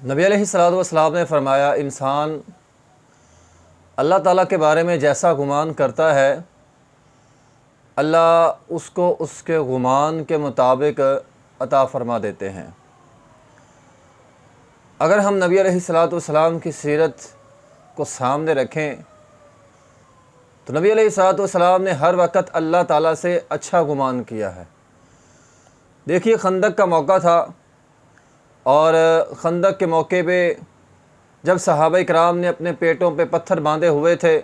नबी अलैहिस्सलाम ने फरमाया, इंसान अल्लाह ताला के बारे में जैसा गुमान करता है, अल्लाह उसको उसके गुमान के मुताबिक अता फरमा देते हैं। अगर हम नबी अलैहिस्सलाम की सीरत को सामने रखें तो नबी अलैहिस्सलाम ने हर वक्त अल्लाह ताला से अच्छा गुमान किया है। देखिए, खंदक का मौका था और खंदक के मौके पे जब सहाबा कराम ने अपने पेटों पे पत्थर बांधे हुए थे,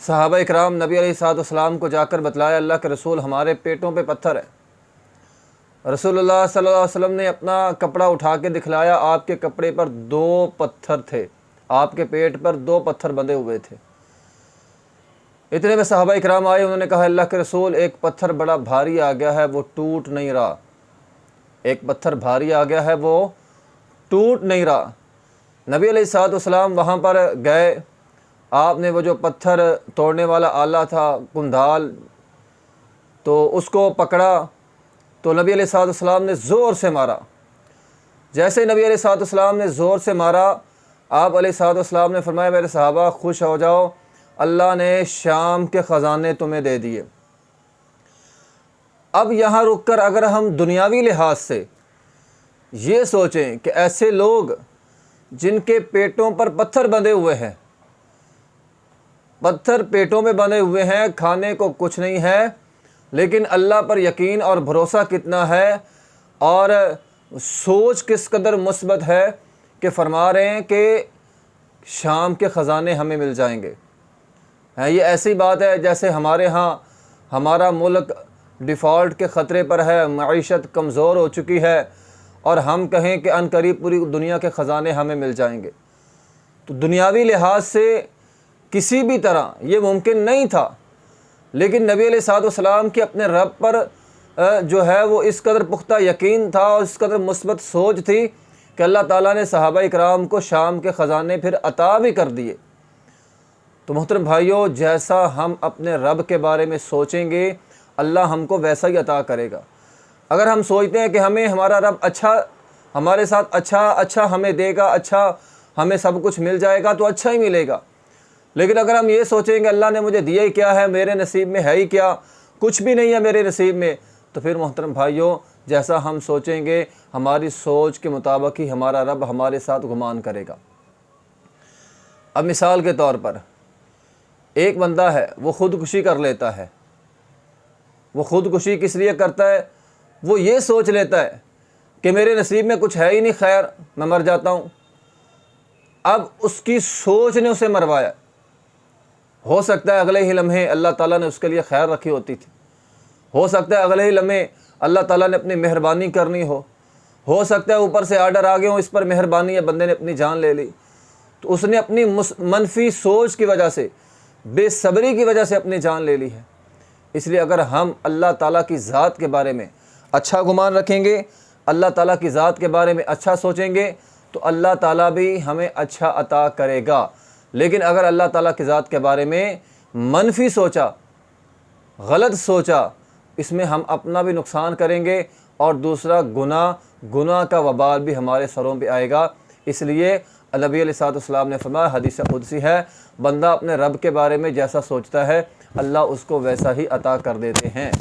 सहाबा कराम नबी अलैहिस्सलाम को जाकर बतलाया, अल्लाह के रसूल, हमारे पेटों पे पत्थर है। रसूलुल्लाह सल्लल्लाहु अलैहि वसल्लम ने अपना कपड़ा उठा के दिखलाया, आपके कपड़े पर दो पत्थर थे, आपके पेट पर दो पत्थर बंधे हुए थे। इतने में साहबा इकराम आए, उन्होंने कहा, अल्लाह के रसूल, एक पत्थर बड़ा भारी आ गया है, वो टूट नहीं रहा। एक पत्थर भारी आ गया है, वो टूट नहीं रहा। नबी सलाम वहाँ पर गए। आपने वो जो पत्थर तोड़ने वाला आला था, कुंदाल तो उसको पकड़ा तो नबी सलाम ने ज़ोर से मारा। जैसे नबी सलाम ने ज़ोर से मारा, आप सलाम ने फरमाया, मेरे सहाबा, खुश हो जाओ, अल्लाह ने शाम के ख़जाने तुम्हें दे दिए। अब यहाँ रुक कर अगर हम दुनियावी लिहाज से ये सोचें कि ऐसे लोग जिनके पेटों पर पत्थर बंधे हुए हैं, पत्थर पेटों में बंधे हुए हैं, खाने को कुछ नहीं है, लेकिन अल्लाह पर यकीन और भरोसा कितना है और सोच किस कदर मुस्बत है कि फरमा रहे हैं कि शाम के ख़जाने हमें मिल जाएँगे। हैं, ये ऐसी बात है जैसे हमारे यहाँ, हमारा मुल्क डिफ़ॉल्ट के ख़तरे पर है मीशत कमज़ोर हो चुकी है और हम कहें कि अनकरीब पूरी दुनिया के ख़जाने हमें मिल जाएँगे। तो दुनियावी लिहाज से किसी भी तरह ये मुमकिन नहीं था, लेकिन नबी सलाम की अपने रब पर जो है वो इस कदर पुख्ता यकीन था और इस कदर मुस्बत सोच थी कि अल्लाह ताला ने सहाबा इकराम को शाम के ख़जाने फिर अता भी कर दिए। तो मोहतरम भाइयों, जैसा हम अपने रब के बारे में सोचेंगे अल्लाह हमको वैसा ही अता करेगा। अगर हम सोचते हैं कि हमें हमारा रब अच्छा हमारे साथ अच्छा अच्छा हमें देगा अच्छा हमें सब कुछ मिल जाएगा तो अच्छा ही मिलेगा। लेकिन अगर हम ये सोचेंगे अल्लाह ने मुझे दिया ही क्या है, मेरे नसीब में है ही क्या, कुछ भी नहीं है मेरे नसीब में तो फिर मोहतरम भाइयों, जैसा हम सोचेंगे, हमारी सोच के मुताबिक ही हमारा रब हमारे साथ गुमान करेगा। अब मिसाल के तौर पर, एक बंदा है, वो ख़ुदकुशी कर लेता है। वो ख़ुदकुशी किस लिए करता है? वो ये सोच लेता है कि मेरे नसीब में कुछ है ही नहीं, खैर, मैं मर जाता हूँ। अब उसकी सोच ने उसे मरवाया। हो सकता है अगले ही लम्हे अल्लाह ताला ने उसके लिए खैर रखी होती थी। हो सकता है अगले ही लम्हे अल्लाह ताला ने अपनी मेहरबानी करनी हो। हो सकता है ऊपर से आर्डर आ गए हो, इस पर मेहरबानी या बंदे ने अपनी जान ले ली। तो उसने अपनी मनफी सोच की वजह से, बेसब्री की वजह से अपनी जान ले ली है। इसलिए अगर हम अल्लाह ताला की ज़ात के बारे में अच्छा गुमान रखेंगे, अल्लाह ताला की ज़ात के बारे में अच्छा सोचेंगे तो अल्लाह ताला भी हमें अच्छा अता करेगा। लेकिन अगर अल्लाह ताला की ज़ात के बारे में मनफी सोचा, गलत सोचा, इसमें हम अपना भी नुकसान करेंगे और दूसरा गुना गुना का वबाल भी हमारे सरों पे आएगा। इसलिए नबी सातम ने फरमाया, हदीस कुदसी है, बंदा अपने रब के बारे में जैसा सोचता है, अल्लाह उसको वैसा ही अता कर देते हैं।